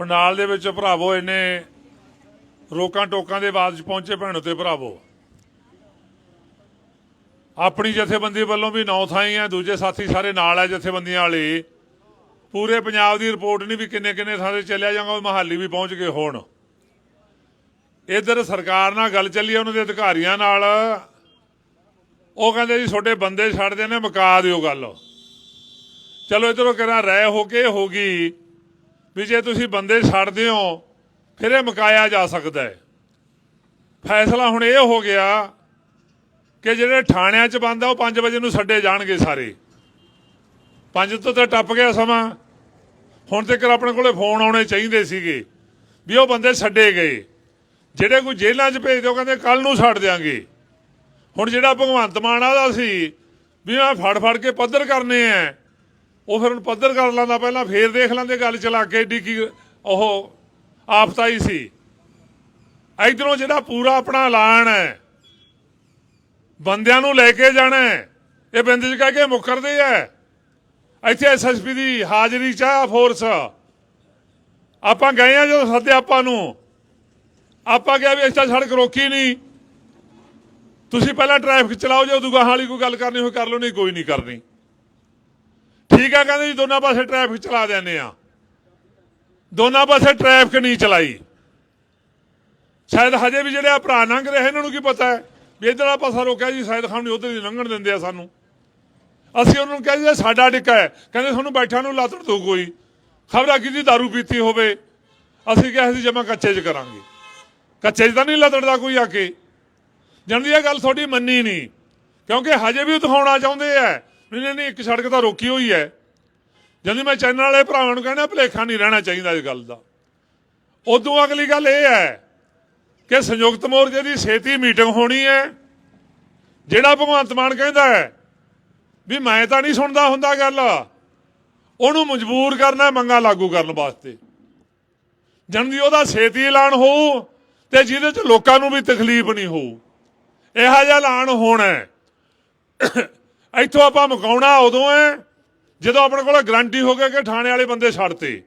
ਪੰਡਾਲ ਦੇ ਵਿੱਚ ਭਰਾਵੋ ਇੰਨੇ ਰੋਕਾਂ ਟੋਕਾਂ ਦੇ ਬਾਅਦ 'ਚ ਪਹੁੰਚੇ ਭੈਣੋ ਤੇ ਭਰਾਵੋ। ਆਪਣੀ ਜਥੇਬੰਦੀ ਵੱਲੋਂ ਵੀ ਨੌ ਥਾਈ ਆ ਦੂਜੇ ਸਾਥੀ ਸਾਰੇ ਨਾਲ ਆ ਜਥੇਬੰਦੀਆਂ ਵਾਲੇ। ਪੂਰੇ ਪੰਜਾਬ ਦੀ ਰਿਪੋਰਟ ਨਹੀਂ ਵੀ ਕਿੰਨੇ ਕਿੰਨੇ ਥਾਂ ਤੇ ਚੱਲਿਆ ਜਾਂਗਾ ਉਹ ਮਹਾਲੀ ਵੀ ਪਹੁੰਚ ਗਏ ਹੋਣ। ਇਧਰ ਸਰਕਾਰ ਨਾਲ ਗੱਲ ਚੱਲੀ ਉਹਨਾਂ ਦੇ ਅਧਿਕਾਰੀਆਂ ਨਾਲ। ਉਹ ਕਹਿੰਦੇ ਜੀ, ਤੁਹਾਡੇ ਬੰਦੇ ਛੱਡਦੇ ਨੇ ਮੁਕਾ ਦਿਓ ਗੱਲ। ਚਲੋ ਇਧਰੋਂ ਕਰਾਂ ਰਹਿ ਹੋ ਕੇ ਹੋ ਗਈ। ਵੀ ਜੇ ਤੁਸੀਂ ਬੰਦੇ ਛੱਡਦੇ ਹੋ, ਫਿਰ ਇਹ ਮੁਕਾਇਆ ਜਾ ਸਕਦਾ ਹੈ। ਫੈਸਲਾ ਹੁਣ ਇਹ ਹੋ ਗਿਆ ਕਿ ਜਿਹੜੇ ਥਾਣਿਆਂ 'ਚ ਬੰਦ ਆ, ਉਹ 5 ਵਜੇ ਨੂੰ ਛੱਡੇ ਜਾਣਗੇ ਸਾਰੇ। 5 ਤੋਂ ਤਾਂ ਟੱਪ ਗਿਆ ਸਮਾਂ। ਹੁਣ ਤੱਕ ਆਪਣੇ ਕੋਲੇ ਫੋਨ ਆਉਣੇ ਚਾਹੀਦੇ ਸੀਗੇ ਵੀ ਉਹ ਬੰਦੇ ਛੱਡੇ ਗਏ। ਜਿਹੜੇ ਕੋਈ ਜੇਲ੍ਹਾਂ 'ਚ ਭੇਜ ਦਿਓ ਕਹਿੰਦੇ ਕੱਲ ਨੂੰ ਛੱਡ ਦਿਆਂਗੇ। ਹੁਣ ਜਿਹੜਾ ਭਗਵੰਤ ਮਾਨ ਆਦਾ ਸੀ ਵੀ ਮੈਂ ਫੜ ਫੜ ਕੇ ਪੱਧਰ ਕਰਨੇ ਆ। ਉਹ ਫਿਰ ਹੁਣ ਪੱਧਰ ਕਰ ਲੈਂਦਾ, ਪਹਿਲਾਂ ਫੇਰ ਦੇਖ ਲੈਂਦੇ ਗੱਲ ਚਲਾ ਕੇ ਏਡੀ ਕੀ ਉਹ ਆਫਤਾਈ ਸੀ। ਇਧਰੋਂ ਜਿਹੜਾ ਪੂਰਾ ਆਪਣਾ ਐਲਾਨ ਹੈ, ਬੰਦਿਆਂ ਨੂੰ ਲੈ ਕੇ ਜਾਣਾ ਇਹ ਬੰਦੇ ਚ ਕਹਿ ਕੇ ਮੁਕਰਦੇ ਐ ਇੱਥੇ ਐਸਐਸਪੀ ਦੀ ਹਾਜ਼ਰੀ ਚ ਆ ਫੋਰਸ ਆਪਾਂ ਗਏ ਆ ਜਦੋਂ ਸੱਦੇ ਆਪਾਂ ਨੂੰ। ਆਪਾਂ ਕਿਹਾ ਵੀ ਇੱਥੇ ਸੜਕ ਰੋਕੀ ਨਹੀਂ ਤੁਸੀਂ ਪਹਿਲਾਂ ਟ੍ਰੈਫਿਕ ਚਲਾਓ, ਜੇ ਉਦੋਂ ਗਾਹਾਂ ਵਾਲੀ ਕੋਈ ਗੱਲ ਕਰਨੀ ਹੋਈ, ਕਰ ਲਓ, ਨਹੀਂ ਕੋਈ ਨਹੀਂ ਕਰਨੀ। ਠੀਕ ਆ, ਕਹਿੰਦੇ ਜੀ, ਦੋਨਾਂ ਪਾਸੇ ਟ੍ਰੈਫਿਕ ਚਲਾ ਦਿੰਦੇ ਆ। ਦੋਨਾਂ ਪਾਸੇ ਟ੍ਰੈਫਿਕ ਨਹੀਂ ਚਲਾਈ। ਸ਼ਾਇਦ ਹਜੇ ਵੀ ਜਿਹੜੇ ਆ ਭਰਾ ਲੰਘ ਰਹੇ, ਇਹਨਾਂ ਨੂੰ ਕੀ ਪਤਾ ਹੈ? ਵੀ ਇਧਰਲਾ ਪਾਸਾ ਰੋਕਿਆ ਜੀ ਸ਼ਾਇਦ ਖਾਨ ਨਹੀਂ ਉਧਰ ਦੀ ਲੰਘਣ ਦਿੰਦੇ ਆ ਸਾਨੂੰ। ਅਸੀਂ ਉਹਨਾਂ ਨੂੰ ਕਹਿੰਦੇ ਸਾਡਾ ਟਿੱਕਾ ਹੈ। ਕਹਿੰਦੇ ਤੁਹਾਨੂੰ ਬੈਠਾ ਨੂੰ ਲਾਤੜ ਦੋ ਕੋਈ। ਖਬਰਾਂ ਕਿਹਦੀ दारू ਪੀਤੀ ਹੋਵੇ? ਅਸੀਂ ਕਿਹਾ ਸੀ, ਜਮਾ ਕੱਚੇ 'ਚ ਕਰਾਂਗੇ। ਕੱਚੇ 'ਚ ਤਾਂ ਨਹੀਂ ਲਤੜਦਾ ਕੋਈ ਆ ਕੇ। ਜਾਣਦੀ ਇਹ ਗੱਲ ਤੁਹਾਡੀ ਮੰਨੀ ਨਹੀਂ। ਕਿਉਂਕਿ ਹਜੇ ਵੀ ਦਿਖਾਉਣਾ ਚਾਹੁੰਦੇ ਆ। ਨਹੀਂ ਨਹੀਂ ਇੱਕ ਸੜਕ ਤਾਂ ਰੋਕੀ ਹੋਈ ਹੈ। ਜਦੋਂ ਮੈਂ ਚੈਨਲ ਵਾਲੇ ਭਰਾਵਾਂ ਨੂੰ ਕਹਿੰਦਾ, ਭਲੇਖਾ ਨਹੀਂ ਰਹਿਣਾ ਚਾਹੀਦਾ ਇਸ ਗੱਲ ਦਾ। ਉਦੋਂ ਅਗਲੀ ਗੱਲ ਇਹ ਹੈ ਕਿ ਸੰਯੁਕਤ ਮੋਰਚੇ ਦੀ ਛੇਤੀ ਮੀਟਿੰਗ ਹੋਣੀ ਹੈ। ਜਿਹੜਾ ਭਗਵੰਤ ਮਾਨ ਕਹਿੰਦਾ ਹੈ ਵੀ ਮੈਂ ਤਾਂ ਨਹੀਂ ਸੁਣਦਾ ਹੁੰਦਾ ਗੱਲ, ਉਹਨੂੰ ਮਜਬੂਰ ਕਰਨਾ ਹੈ, ਮੰਗਾਂ ਲਾਗੂ ਕਰਨ ਵਾਸਤੇ। ਜਨਦੀ ਉਹਦਾ ਛੇਤੀ ਐਲਾਨ ਹੋਊ ਤੇ ਜਿਹਦੇ ਚ ਲੋਕਾਂ ਨੂੰ ਵੀ ਤਕਲੀਫ ਨਹੀਂ ਹੋਊ। ਇਹੋ ਜਿਹਾ ਐਲਾਨ ਹੋਣਾ ਇੱਥੋਂ ਆਪਾਂ ਮੁਕਾਉਣਾ ਉਦੋਂ ਹੈ ਜਦੋਂ ਆਪਣੇ ਕੋਲ ਗਰੰਟੀ ਹੋ ਗਈ ਕਿ ਥਾਣੇ ਵਾਲੇ ਬੰਦੇ ਛੱਡਤੇ।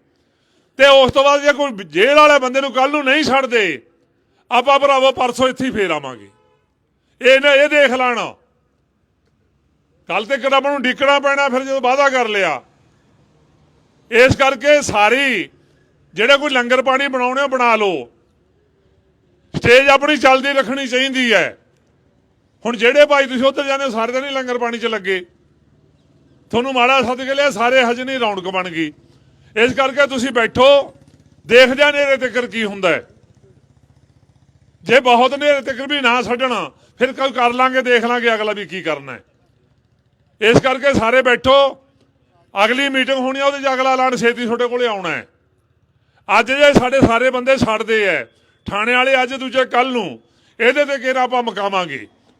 ਤੇ ਉਸ ਤੋਂ ਬਾਅਦ ਜੇ ਕੋਈ ਜੇਲ੍ਹ ਵਾਲੇ ਬੰਦੇ ਨੂੰ ਕੱਲ ਨੂੰ ਨਹੀਂ ਛੱਡਦੇ ਆਪਾਂ ਭਰਾਵੋ ਪਰਸੋਂ ਇੱਥੇ ਹੀ ਫੇਰ ਆਵਾਂਗੇ। ਇਹ ਨਾ ਇਹ ਦੇਖ ਲੈਣਾ। ਕੱਲ ਤੇ ਕਿਹੜਾ ਨੂੰ ਡਿੱਕਣਾ ਪੈਣਾ ਫਿਰ ਜਦੋਂ ਵਾਅਦਾ ਕਰ ਲਿਆ। ਇਸ ਕਰਕੇ ਸਾਰੀ ਜਿਹੜੇ ਕੋਈ ਲੰਗਰ ਪਾਣੀ ਬਣਾਉਣੇ ਆ, ਬਣਾ ਲਓ। ਸਟੇਜ ਆਪਣੀ ਚੱਲਦੀ ਰੱਖਣੀ ਚਾਹੀਦੀ ਹੈ ਹੁਣ ਜਿਹੜੇ ਭਾਈ ਤੁਸੀਂ ਉੱਧਰ ਜਾਂਦੇ ਹੋ, ਸਾਰੇ ਤਾਂ ਨਹੀਂ ਲੰਗਰ ਪਾਣੀ 'ਚ ਲੱਗੇ। ਤੁਹਾਨੂੰ ਮਾੜਾ ਸੱਦ ਕੇ ਲਿਆ ਸਾਰੇ ਹਜੇ ਨਹੀਂ ਰੌਣਕ ਬਣ ਗਈ। ਇਸ ਕਰਕੇ ਤੁਸੀਂ ਬੈਠੋ ਦੇਖਦੇ ਆ ਨੇਰੇ ਤੱਕ ਕੀ ਹੁੰਦਾ ਜੇ ਬਹੁਤ ਨੇਰੇ ਤੱਕ ਵੀ ਨਾ ਛੱਡਣਾ ਫਿਰ ਕੋਈ ਕਰ ਲਾਂਗੇ ਦੇਖ ਲਾਂਗੇ ਅਗਲਾ ਵੀ ਕੀ ਕਰਨਾ ਹੈ। ਇਸ ਕਰਕੇ ਸਾਰੇ ਬੈਠੋ ਅਗਲੀ ਮੀਟਿੰਗ ਹੋਣੀ ਆ ਉਹਦੇ 'ਚ ਅਗਲਾ ਐਲਾਨ ਛੇਤੀ ਤੁਹਾਡੇ ਕੋਲੇ ਆਉਣਾ ਹੈ। ਅੱਜ ਜੇ ਸਾਡੇ ਸਾਰੇ ਬੰਦੇ ਛੱਡਦੇ ਐ ਥਾਣੇ ਵਾਲੇ ਅੱਜ ਦੂਜੇ ਕੱਲ ਨੂੰ ਇਹਦੇ ਤੇ ਕਿਹੜਾ ਆਪਾਂ ਮਕਾਵਾਂਗੇ?